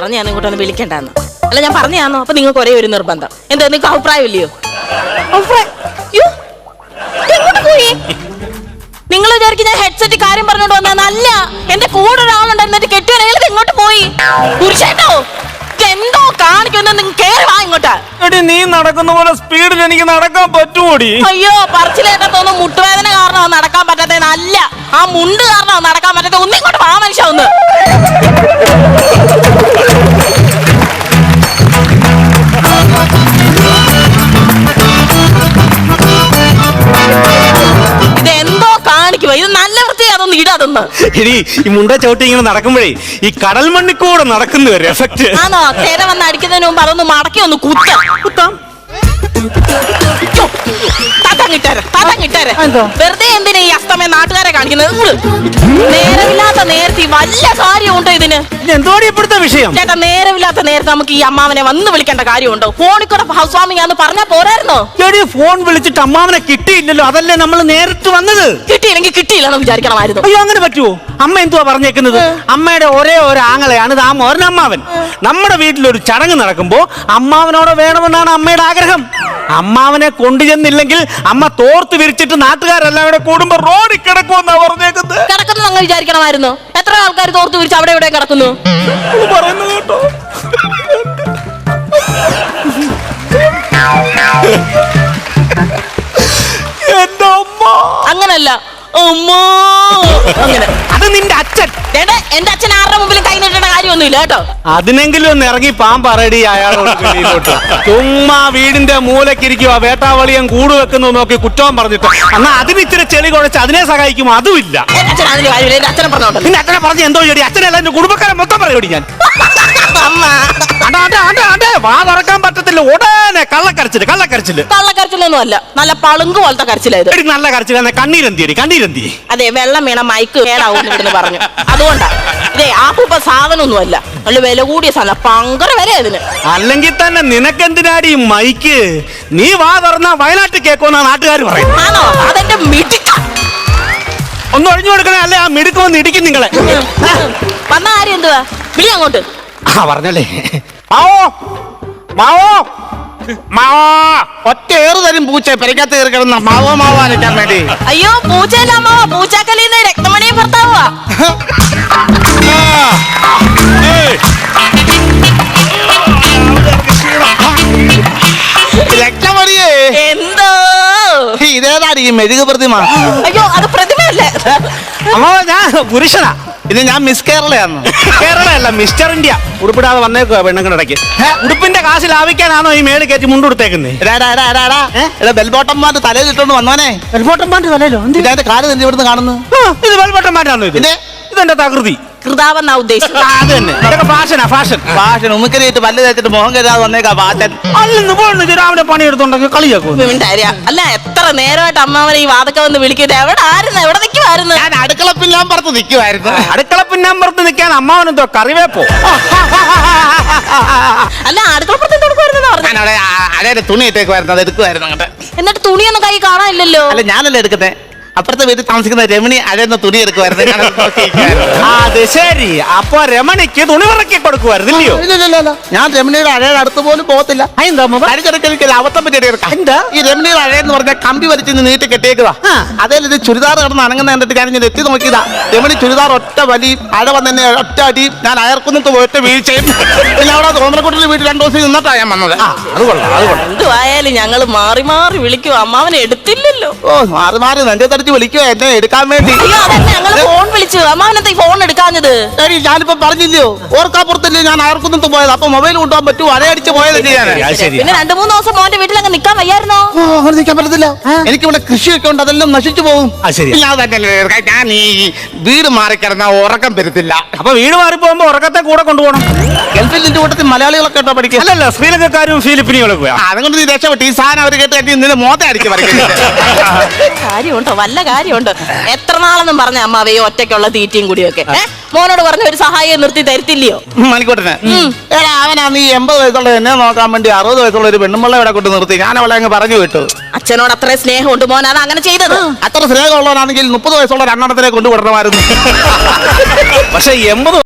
പറഞ്ഞാണ് ഇങ്ങോട്ടൊന്ന് വിളിക്കണ്ടെന്ന്. അല്ല ഞാൻ പറഞ്ഞാണോ അപ്പൊ നിങ്ങൾക്ക് ഒരേ ഒരു നിർബന്ധം. എന്താ നിങ്ങൾക്ക് അഭിപ്രായം ഇല്ലയോ? അഭിപ്രായം? യ്യോ, നിങ്ങൾ വിചാരിക്കും ഞാൻ ഹെഡ്സെറ്റ് കാര്യം പറഞ്ഞോണ്ട് അല്ല എന്റെ കൂടെ ഒരാളുണ്ട് എന്നിട്ട് കെട്ടിയ ഇങ്ങോട്ട് പോയി. കുരിശേട്ടോ? എന്തോ കാണിക്കുന്ന നിങ്ങൾ കേറി വാ ഇങ്ങോട്ട്. എടി നീ നടക്കുന്ന പോലെ സ്പീഡിൽ എനിക്ക് നടക്കാൻ പറ്റുമോടി അയ്യോ പറച്ചിലേട്ടത്തൊന്നും മുട്ടുവേദന കാരണമാണ് നടക്കാൻ പറ്റാത്തത് അല്ല ആ മുണ്ട് കാരണമാണ് നടക്കാൻ പറ്റാത്തത് ഒന്നിങ്ങോട്ട് വാ മനുഷ്യ ഒന്ന്. അതൊന്നും ഇടാതൊന്ന് എടി ഈ മുണ്ട ചവിട്ടി ഇങ്ങനെ നടക്കുമ്പോഴേ ഈ കടൽ മണ്ണിൽ കൂടെ നടക്കുന്ന ഒരു എഫക്ട് ആണോ തേര വന്ന് അടിക്കുന്നതിന് മുമ്പ് അതൊന്ന് മടക്കി ഒന്ന് കുത്ത. കുത്താം. തതങ്ങിട്ടേരെ വെറുതെ എന്തിനാ ഈ അസ്തമയ നാട്ടുകാരെ കാണിക്കുന്നത്. നേരമില്ലാത്ത നേരത്തെ വല്ല കാര്യമുണ്ടോ ഇതിന്? എന്തോടി ഇപ്പോഴത്തെ വിഷയം? ചേട്ടാ നേരമില്ലാത്ത നേരത്തെ നമുക്ക് ഈ അമ്മാവനെ വന്ന് വിളിക്കേണ്ട കാര്യമുണ്ടോ? ഫോണിൽ കൂടെ ഹൗസ് വാമിംഗ് ആന്ന് പറഞ്ഞാ പോരായിരുന്നോ? എടി ഫോൺ വിളിച്ചിട്ട് അമ്മാവനെ കിട്ടിയില്ലല്ലോ. അതല്ലേ നമ്മൾ നേരിട്ട് വന്നത്? കിട്ടിയില്ലെങ്കിൽ കിട്ടിയില്ലെന്ന് വിചാരിക്കണമായിരുന്നു. അയ്യോ അങ്ങനെ പറ്റുമോ അമ്മ എന്തുവാ പറഞ്ഞേക്കുന്നത്? അമ്മയുടെ ഒരേ ഒരു ആങ്ങളെയാണ് മോരൻ അമ്മാവൻ നമ്മുടെ വീട്ടിലൊരു ചടങ്ങ് നടക്കുമ്പോ അമ്മാവനോട് വേണമെന്നാണ് അമ്മയുടെ ആഗ്രഹം. അമ്മാവനെ കൊണ്ടുചെന്നില്ലെങ്കിൽ അമ്മ തോർത്ത് വിരിച്ചിട്ട് നാട്ടുകാരെല്ലാം കൂടെ കൂടുമ്പോ റോഡിൽ കിടക്കുമെന്നാ പറഞ്ഞേക്കുന്നത്. കിടക്കുന്നത് അങ്ങ് വിചാരിക്കണമായിരുന്നു. എത്ര ആൾക്കാർ തോർത്ത് വിരിച്ച് അവിടെ ഇവിടെ കിടക്കുന്നു? പറയുന്നു കേട്ടോ. എന്റെ അമ്മ. അങ്ങനല്ല. അമ്മ അങ്ങനെ. അത് നിന്റെ അച്ഛൻ. എന്റെ അച്ഛൻ ആരുടെ മുമ്പിലും കൈ നീട്ടേണ്ട കാര്യമൊന്നുമില്ല കേട്ടോ. അതിനെങ്കിലും ഒന്ന് ഇറങ്ങി പാമ്പറടി അയാളോട് വെളിയിലോട്ട് ചുമ്മാ വീടിന്റെ മൂലക്കിരിക്കുക വേട്ടാവളിയം കൂട് വെക്കുന്നു നോക്കി കുറ്റവും പറഞ്ഞിട്ട്. എന്നാ അതിന് ഇച്ചിരി ചെളി കുഴച്ച് അതിനെ സഹായിക്കും അതുമില്ല. എന്റെ അച്ഛൻ അതിന് കാര്യമില്ല എന്റെ അച്ഛനെ പറഞ്ഞോട്ടെ. നിന്റെ അച്ഛനെ പറഞ്ഞ് എന്തോ ചെടി അച്ഛനല്ല എന്റെ കുടുംബക്കാരെ മൊത്തം പറയോടി ഞാൻ. അമ്മ. അടാ അടാ അടാ അടേ. വാ തുറക്കാൻ പറ്റത്തില്ല. ഉടനെ കള്ളക്കരച്ചിൽ കള്ളക്കരച്ചിൽ. കള്ളക്കരച്ചിലൊന്നും അല്ല നല്ല പളുങ്ക് പോലത്തെ കരച്ചിലായത് എടി നല്ല കരച്ചിൽ കണ്ണീരെന്തിയടി കണ്ണീരെന്തി അതെ വെള്ളം വീണ മൈക്ക് കേടാവും ഇവിടുന്ന് പറഞ്ഞു. അതുകൊണ്ടാ. ഇതേ ആപ്പൂപ്പ സാധനമൊന്നും അല്ല നല്ല വില കൂടിയ സാധനം. പങ്കര വരെ അതിന് അല്ലെങ്കിൽ തന്നെ നിനക്കെന്തിനാടി ഈ മൈക്ക്? നീ വാ തുറന്നാ വയനാട്ടിൽ കേൾക്കുമെന്നാ നാട്ടുകാർ പറയും ആണോ? അതെന്റെ മിടുക്ക. ഒന്ന് ഒഴിഞ്ഞു കൊടുക്കണേ. അല്ലേ ആ മിടുക്കൊന്ന് ഇടിക്കും നിങ്ങളെ. വന്ന കാര്യം എന്തുവാ? വിളി അങ്ങോട്ട്. ആ പറഞ്ഞല്ലേ മാവോ മാവോ മാവോ ഒറ്റ ഏറ് തരും പൂച്ച പെരക്കകത്ത് കയറി കിടന്ന മാവോ മാവോ അനക്കാൻ വേണ്ടി. അയ്യോ പൂച്ചയല്ല അമ്മാവ പൂച്ചാക്കലിന്ന് രക്തമണി ഭർത്താവാ രക്ഷമണിയേ എന്തോ? ഇതേതാടി ഈ മെഴുക് പ്രതിമ? അയ്യോ അത് പ്രതിമയല്ലേ? അമ്മോ ഞാൻ പുരുഷനാ. ഇത് ഞാൻ മിസ് കേരളയാണ്. കേരളയല്ല മിസ്റ്റർ ഇന്ത്യ. ഉടുപ്പിടാതെ വന്നേക്കുക പെണ്ണുങ്ങളുടെ ഉടുപ്പിന്റെ കാശ് ലാഭിക്കാനാണോ ഈ മേളിൽ കയറ്റി മുണ്ടുടുത്തേക്കുന്നേ ബെൽബോട്ടന്മാരുടെ തലയിൽ ഇട്ടോണ്ട് വന്നോനെ ഇതിന്റെ കാൽ തന്നെ ഇവിടുന്ന് കാണുന്നു. ഇത് വെൽബട്ടം മാറ്റാണോ ഇത്? ഇതെന്റെ തകൃതി? കൃതാവെന്നാ ഉദ്ദേശിച്ചത്. അത് തന്നെ. ഇതൊക്കെ ഫാഷനാ ഫാഷൻ ഫാഷൻ ഉമ്മക്കരിയിട്ട് പല്ല് തേച്ചിട്ട് മുഖം കരുതാതെ വന്നേക്കാ പാച്ചൻ അല്ലെന്ന് പോണെന്ന് രാവിലെ പണിയെടുത്തുണ്ടെങ്കിൽ കളിയാക്കും അല്ല എത്ര നേരമായിട്ട് അമ്മാവനെ ഈ വാതൊക്കെ വന്ന് വിളിക്കുന്നത്? എവിടെ ആയിരുന്നു എവിടെ നിൽക്കുമായിരുന്നു ഞാൻ അടുക്കള പിന്നാൻ പുറത്ത് നിൽക്കുമായിരുന്നു അടുക്കള പിന്നാമ്പറത്ത് നിൽക്കാൻ അമ്മാവനെന്തോ കറിവേപ്പോ. അല്ല അടുക്കളപ്പുറത്ത് കൊടുക്കുമായിരുന്നു പറഞ്ഞു ഞാൻ അവിടെ അടയുടെ തുണി ഇട്ടേക്കുമായിരുന്നു അത് എടുക്കുമായിരുന്നു അങ്ങോട്ട്. എന്നിട്ട് തുണിയൊന്നും കൈ കാണാനില്ലല്ലോ. അല്ല ഞാനല്ലേ എടുക്കട്ടെ അപ്പുറത്തെ വീട്ടിൽ താമസിക്കുന്ന രമണി അഴയുന്ന തുണി എടുക്കുമായിരുന്നു ഞാൻ അത് നോക്കിയിരിക്കുവായിരുന്നു. അത് ശരി. അപ്പൊ രമണിക്ക് തുണി പറക്കി കൊടുക്കുമായിരുന്നില്ലയോ ഇല്ലല്ലോ ഇല്ല, ഇല്ല, ഇല്ല. ഞാൻ രമണിയുടെ അഴയുടെ അടുത്ത് പോലും പോകത്തില്ല. അവത്തം പറ്റി എന്താ? ഈ രമണിയുടെ അഴയെന്ന് പറഞ്ഞ കമ്പി വലിച്ച് നീട്ടി കെട്ടിയേക്കുക ആ. അതേ ഇത് ചുരിദാർ കിടന്ന് അനങ്ങുന്ന കണ്ടിട്ട് ഞാൻ ഇങ്ങനെ എത്തി നോക്കിയതാ. രമണി ചുരിദാർ ഒറ്റ വലി അഴ വന്നെ ഒറ്റ അടി ഞാൻ അയർക്കുന്നത്ത് ഒറ്റ വീഴ്ചയും. പിന്നെ അവിടെ തോന്നലക്കുട്ടിൽ വീട്ടിൽ രണ്ടു ദിവസം നിന്നിട്ടാ ഞാൻ വന്നത്. അത് കൊള്ളാം അത് കൊള്ളാം. എന്തുവായാലും ഞങ്ങൾ മാറി മാറി വിളിക്കും. അമ്മാവനെ എടുത്തില്ലല്ലോ. ഓ മാറി മാറി നെഞ്ചെ തടിച്ച് വിളിക്കുക എന്നെ എടുക്കാൻ വേണ്ടി. ഫോൺ വിളിച്ചു അമ്മാവനത്തെ ഫോൺ എടുക്കാഞ്ഞത്? എടി, ഞാനിപ്പോ പറഞ്ഞില്ലയോ? ഓർക്കാപ്പുറത്തല്ലേ ഞാൻ പോയത്? അപ്പൊ മൊബൈൽ കൊണ്ടുപോകാൻ പോയതല്ലേ ഞാൻ പിന്നെ രണ്ടു മൂന്ന് ദിവസം മോന്റെ വീട്ടിലങ്ങ് നിക്കാൻ വയ്യായിരുന്നോ? ഓ, അങ്ങനെ നിൽക്കാൻ പറ്റത്തില്ല. എനിക്ക് ഇവിടെ കൃഷിയൊക്കെ ഉണ്ട് അതെല്ലാം നശിച്ചു പോകും. ശരിയാ. ഞാൻ ഞാൻ ഈ വീട് മാറിക്കിടന്ന ഉറക്കം വരുത്തില്ല. അപ്പൊ വീട് മാറി പോകുമ്പോ ഉറക്കത്തെ കൂടെ കൊണ്ടുപോകണം. ഗൾഫിൽ നിന്റെ കൂട്ടത്തിൽ മലയാളികളൊക്കെ ഉണ്ടോ പഠിക്കുക അല്ലല്ല ശ്രീലങ്കക്കാരും ഫിലിപ്പിനികളൊക്കെ പോയാ. അതുകൊണ്ട് നീ രക്ഷപ്പെട്ടു. ഈ സാധനം അവർ കേട്ട് കട്ടി നിന്റെ മോത്തെ അടിച്ച് പറിക്കുന്നത് കാര്യമുണ്ടോ? വല്ല കാര്യമുണ്ടോ? എത്ര നാളെന്നും പറഞ്ഞ അമ്മാവേ ഒറ്റയ്ക്കുള്ള തീറ്റയും കൂടിയൊക്കെ. ഏ? മോനോട് പറഞ്ഞ ഒരു സഹായം നിർത്തി തരത്തില്ലയോ? മണിക്കൂട്ടനെ. എടാ അവനാ നീ എൺപത് വയസ്സുള്ള എന്നെ നോക്കാൻ വേണ്ടി അറുപത് വയസ്സുള്ള ഒരു പെണ്ണുമ്പിള്ള ഇവിടെ കൊണ്ട് നിർത്തി. ഞാൻ അവളെ അങ്ങ് പറഞ്ഞു വിട്ടു. അച്ഛനോട് അത്ര സ്നേഹമുണ്ട് മോൻ അത് അങ്ങനെ ചെയ്തത്. അത്ര സ്നേഹമുള്ളവനാണെങ്കിൽ മുപ്പത് വയസ്സുള്ള രണ്ടെണ്ണത്തിനെ കൊണ്ടുവിടണമായിരുന്നു. പക്ഷെ എൺപത്